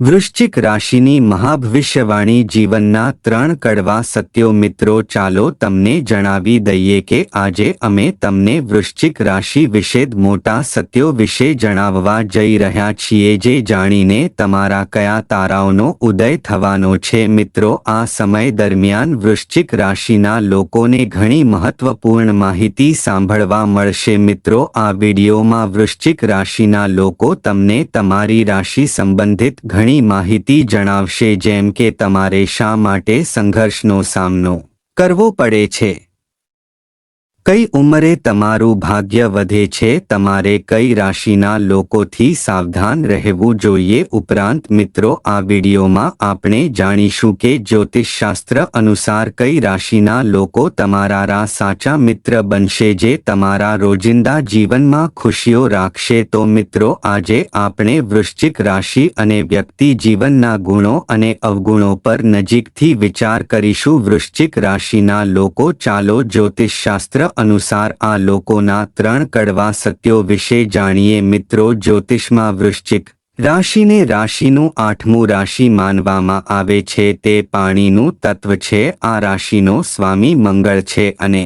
વૃશ્ચિક રાશિની મહાભવિષ્યવાણી જીવનના ત્રણ કડવા સત્યો મિત્રો, ચાલો તમને જણાવી દઈએ કે આજે અમે તમને વૃશ્ચિક રાશિ વિશે મોટા સત્યો વિશે જણાવવા જઈ રહ્યા છીએ જે જાણીને તમારા કયા તારાઓનો ઉદય થવાનો છે. મિત્રો, આ સમય દરમિયાન વૃશ્ચિક રાશિના લોકોને ઘણી મહત્વપૂર્ણ માહિતી સાંભળવા મળશે. મિત્રો, આ વિડીયોમાં વૃશ્ચિક રાશિના લોકો તમને તમારી રાશિ સંબંધિત ઘણી માહિતી જણાવશે જેમ કે તમારે શા માટે સંઘર્ષનો સામનો કરવો પડે છે. કઈ ઉંમરે તમારું ભાગ્ય વધે છે? તમારે કઈ રાશિના લોકોથી સાવધાન રહેવું જોઈએ? ઉપરાંત મિત્રો, આ વિડીયોમાં આપણે જાણીશું કે જ્યોતિષશાસ્ત્ર અનુસાર કઈ રાશિના લોકો તમારા રા સાચા મિત્ર બનશે જે તમારા રોજિંદા જીવનમાં ખુશીઓ રાખશે. તો મિત્રો, આજે આપણે વૃશ્ચિક રાશિ અને વ્યક્તિ જીવનના ગુણો અને અવગુણો પર નજીકથી વિચાર કરીશું. વૃશ્ચિક રાશિના લોકો, ચાલો જ્યોતિષશાસ્ત્ર અનુસાર આ લોકોના ત્રણ કડવા સત્યો વિશે જાણીએ મિત્રો જ્યોતિષમાં વૃશ્ચિક. રાશિને રાશિનું આઠમું રાશિ માનવામાં આવે છે તે પાણીનું તત્વ છે, આ રાશિનો સ્વામી મંગળ છે અને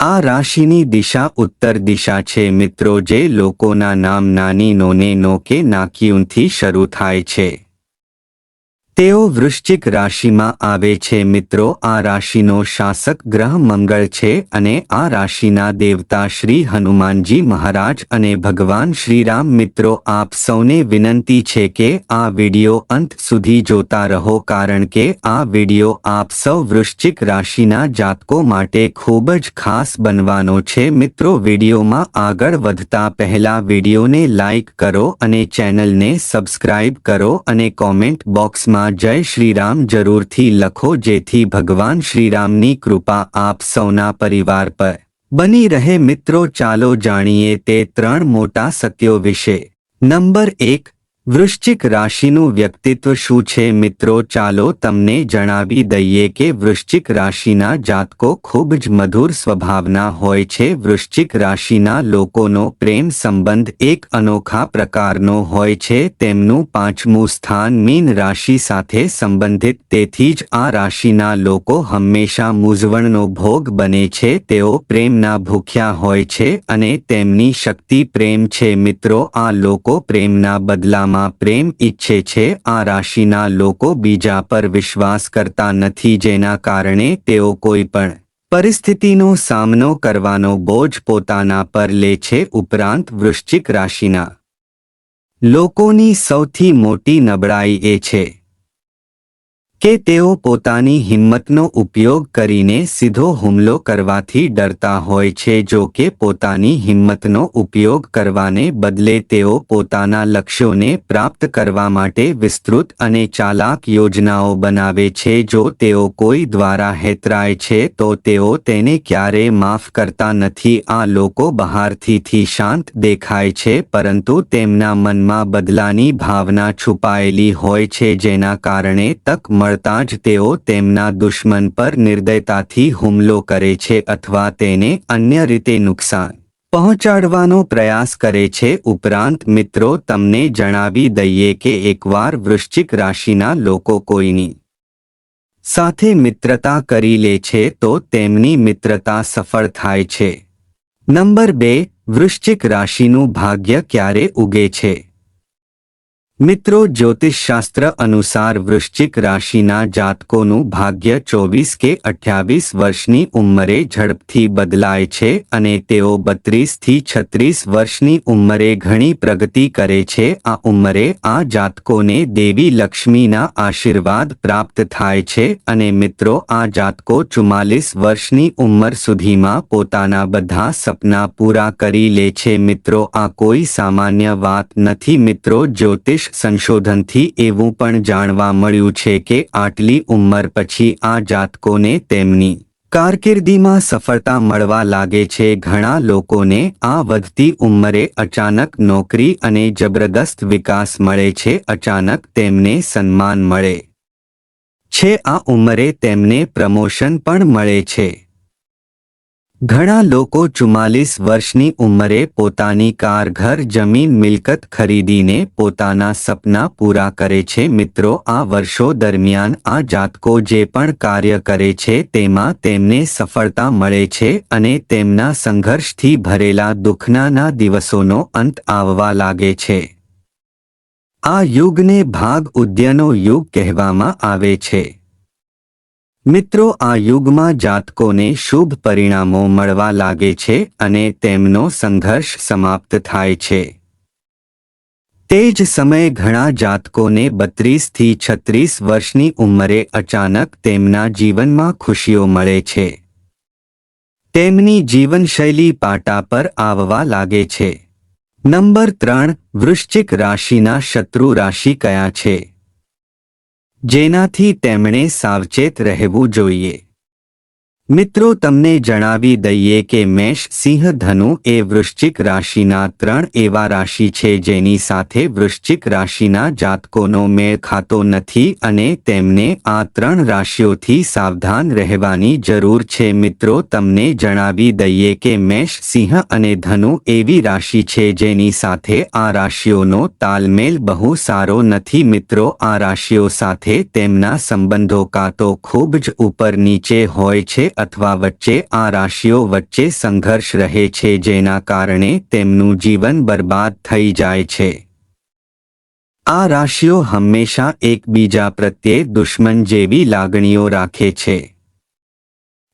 આ રાશિની દિશા ઉત્તર દિશા છે મિત્રો જે લોકોના નામ નાની નોને નો કે નાકિયુનથી શરૂ થાય છે. તેઓ વૃશ્ચિક રાશિમાં આવે છે મિત્રો. આ રાશિનો શાસક ગ્રહ મંગળ છે અને આ રાશિના દેવતા શ્રી હનુમાનજી મહારાજ અને ભગવાન શ્રીરામ મિત્રો, આપ સૌને વિનંતી છે કે આ વિડિયો અંત સુધી જોતા રહો કારણ કે આ વિડિયો આપ સૌ વૃશ્ચિક રાશિના જાતકો માટે ખૂબ જ ખાસ બનવાનો છે મિત્રો. વિડિયોમાં આગળ વધતા પહેલા વિડિયોને લાઇક કરો અને ચેનલને સબસ્ક્રાઇબ કરો અને કોમેન્ટ બોક્સમાં જય શ્રીરામ જરૂરથી લખો જેથી ભગવાન શ્રીરામની કૃપા આપ સૌના પરિવાર પર બની રહે. મિત્રો, ચાલો જાણીએ તે ત્રણ મોટા સત્યો વિશે. નંબર એક વૃશ્ચિક રાશિનું વ્યક્તિત્વ શું છે મિત્રો? ચાલો તમને જણાવી દઈએ કે વૃશ્ચિક રાશિના જાતકો ખૂબ જ મધુર સ્વભાવના હોય છે. વૃશ્ચિક રાશિના લોકોનો પ્રેમ સંબંધ એક અનોખા પ્રકારનો હોય છે. તેમનું પાંચમું સ્થાન મીન રાશિ સાથે સંબંધિત. તેથી જ આ રાશિના લોકો હંમેશા મૂંઝવણનો ભોગ બને છે. તેઓ પ્રેમના ભૂખ્યા હોય છે અને તેમની શક્તિ પ્રેમ છે. મિત્રો, આ લોકો પ્રેમના બદલામાં માં પ્રેમ ઈચ્છે છે, આ રાશિના લોકો બીજા પર વિશ્વાસ કરતા નથી જેના કારણે તેઓ કોઈ પણ પરિસ્થિતિનો સામનો કરવાનો બોજ પોતાના પર લે છે ઉપરાંત વૃશ્ચિક રાશિના. લોકોની સૌથી મોટી નબળાઈ એ છે. કે તેઓ પોતાની હિંમતનો ઉપયોગ કરીને સીધો હુમલો કરવાથી ડરતા હોય છે જો કે પોતાની હિંમતનો ઉપયોગ કરવાને બદલે તેઓ પોતાના લક્ષ્યોને પ્રાપ્ત કરવા માટે વિસ્તૃત અને ચાલાક યોજનાઓ બનાવે છે જો તેઓ કોઈ દ્વારા હેતરાય છે તો તેઓ તેને ક્યારેય માફ કરતા નથી. આ લોકો બહારથી શાંત દેખાય છે પરંતુ તેમના મનમાં બદલાની ભાવના છુપાયેલી હોય છે જેના કારણે તક મળતા જ તેઓ તેમના દુશ્મન પર નિર્દયતાથી હુમલો કરે છે અથવા તેને અન્ય રીતે નુકસાન પહોંચાડવાનો પ્રયાસ કરે છે. ઉપરાંત, મિત્રો, તમને જણાવી દઈએ કે એકવાર વૃશ્ચિક રાશિના લોકો કોઈની સાથે મિત્રતા કરી લે છે તો તેમની મિત્રતા સફળ થાય છે. નંબર બે, વૃશ્ચિક રાશિનું ભાગ્ય ક્યારે ઉગે છે? મિત્રો, જ્યોતિષશાસ્ત્ર અનુસાર વૃશ્ચિક રાશિના જાતકોનું ભાગ્ય ચોવીસ કે અઠ્યાવીસ વર્ષની ઉંમરે ઝડપથી બદલાય છે અને તેઓ બત્રીસથી છત્રીસ વર્ષની ઉંમરે ઘણી પ્રગતિ કરે છે. આ ઉંમરે આ જાતકોને દેવી લક્ષ્મીના આશીર્વાદ પ્રાપ્ત થાય છે અને મિત્રો, આ જાતકો ચુમ્માલીસ વર્ષની ઉંમર સુધીમાં પોતાના બધા સપના પૂરા કરી લે છે. મિત્રો, આ કોઈ સામાન્ય વાત નથી. મિત્રો, જ્યોતિષ સંશોધનથી એવું પણ જાણવા મળ્યું છે કે આટલી ઉંમર પછી આ જાતકોને તેમની કારકિર્દીમાં સફળતા મળવા લાગે છે. ઘણા લોકોને આ વધતી ઉંમરે અચાનક નોકરી અને જબરદસ્ત વિકાસ મળે છે. અચાનક તેમને સન્માન મળે છે. આ ઉંમરે તેમને પ્રમોશન પણ મળે છે. ઘણા લોકો ચુમ્માલીસ વર્ષની ઉંમરે પોતાની કાર, ઘર, જમીન, મિલકત ખરીદીને પોતાના સપના પૂરા કરે છે. મિત્રો, આ વર્ષો દરમિયાન આ જાતકો જે પણ કાર્ય કરે છે તેમાં તેમને સફળતા મળે છે અને તેમના સંઘર્ષથી ભરેલા દુઃખનાના દિવસોનો અંત આવવા લાગે છે. આ યુગને ભાગ ઉદ્યનો યુગ કહેવામાં આવે છે. મિત્રો, આ યુગમાં જાતકોને શુભ પરિણામો મળવા લાગે છે અને તેમનો સંઘર્ષ સમાપ્ત થાય છે. તે જ સમયે ઘણા જાતકોને બત્રીસથી છત્રીસ વર્ષની ઉંમરે અચાનક તેમના જીવનમાં ખુશીઓ મળે છે. તેમની જીવનશૈલી પાટા પર આવવા લાગે છે. નંબર ત્રણ, વૃશ્ચિક રાશિના શત્રુ રાશિ કયા છે? જેનાથી તેમણે સાવચેત રહેવું જોઈએ. મિત્રો, તમને જણાવી દઈએ કે મેષ સિંહ ધનુ એ વૃશ્ચિક રાશિના ત્રણ એવા રાશિ છે જેની સાથે વૃશ્ચિક રાશિના જાતકોનો મેળ ખાતો નથી અને તેમને આ ત્રણ રાશિઓથી સાવધાન રહેવાની જરૂર છે. મિત્રો, તમને જણાવી દઈએ કે મેષ સિંહ અને ધનુ એવી રાશિ છે જેની સાથે આ રાશિઓનો તાલમેલ બહુ સારો નથી. મિત્રો, આ રાશિઓ સાથે તેમના સંબંધો કાં તો ખૂબ જ ઉપર નીચે હોય છે અથવા વચ્ચે આ રાશિઓ વચ્ચે સંઘર્ષ રહે છે જેના કારણે તેમનું જીવન બરબાદ થઈ જાય છે. આ રાશિઓ હંમેશા એકબીજા પ્રત્યે દુશ્મન જેવી લાગણીઓ રાખે છે.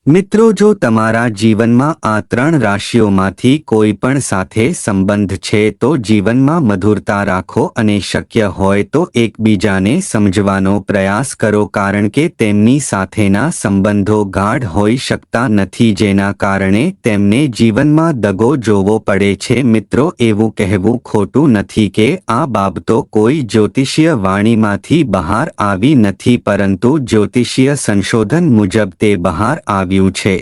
મિત્રો, જો તમારા જીવનમાં આ ત્રણ રાશિઓમાંથી કોઈ પણ સાથે સંબંધ છે, તો જીવનમાં મધુરતા રાખો અને શક્ય હોય તો એકબીજાને સમજવાનો પ્રયાસ કરો, કારણ કે તેમની સાથેના સંબંધો ગાઢ હોઈ શકતા નથી, જેના કારણે તેમને જીવનમાં દગો જોવો પડે છે. મિત્રો, એવું કહેવું ખોટું નથી કે આ બાબતો કોઈ જ્યોતિષીય વાણીમાંથી બહાર આવી નથી, પરંતુ જ્યોતિષીય સંશોધન મુજબ તે બહાર આવી આવ્યું છે.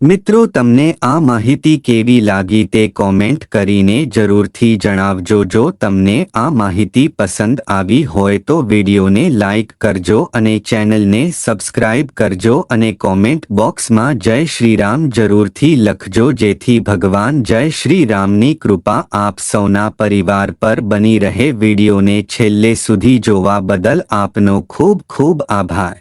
મિત્રો, તમને આ માહિતી કેવી લાગી તે કોમેન્ટ કરીને જરૂરથી જણાવજો. જો તમને આ માહિતી પસંદ આવી હોય તો વિડીયોને લાઇક કરજો અને ચેનલને સબસ્ક્રાઇબ કરજો અને કોમેન્ટ બોક્સમાં જય શ્રીરામ જરૂરથી લખજો, જેથી ભગવાન જય શ્રીરામની કૃપા આપ સૌના પરિવાર પર બની રહે. વિડીયોને છેલ્લે સુધી જોવા બદલ આપનો ખૂબ ખૂબ આભાર.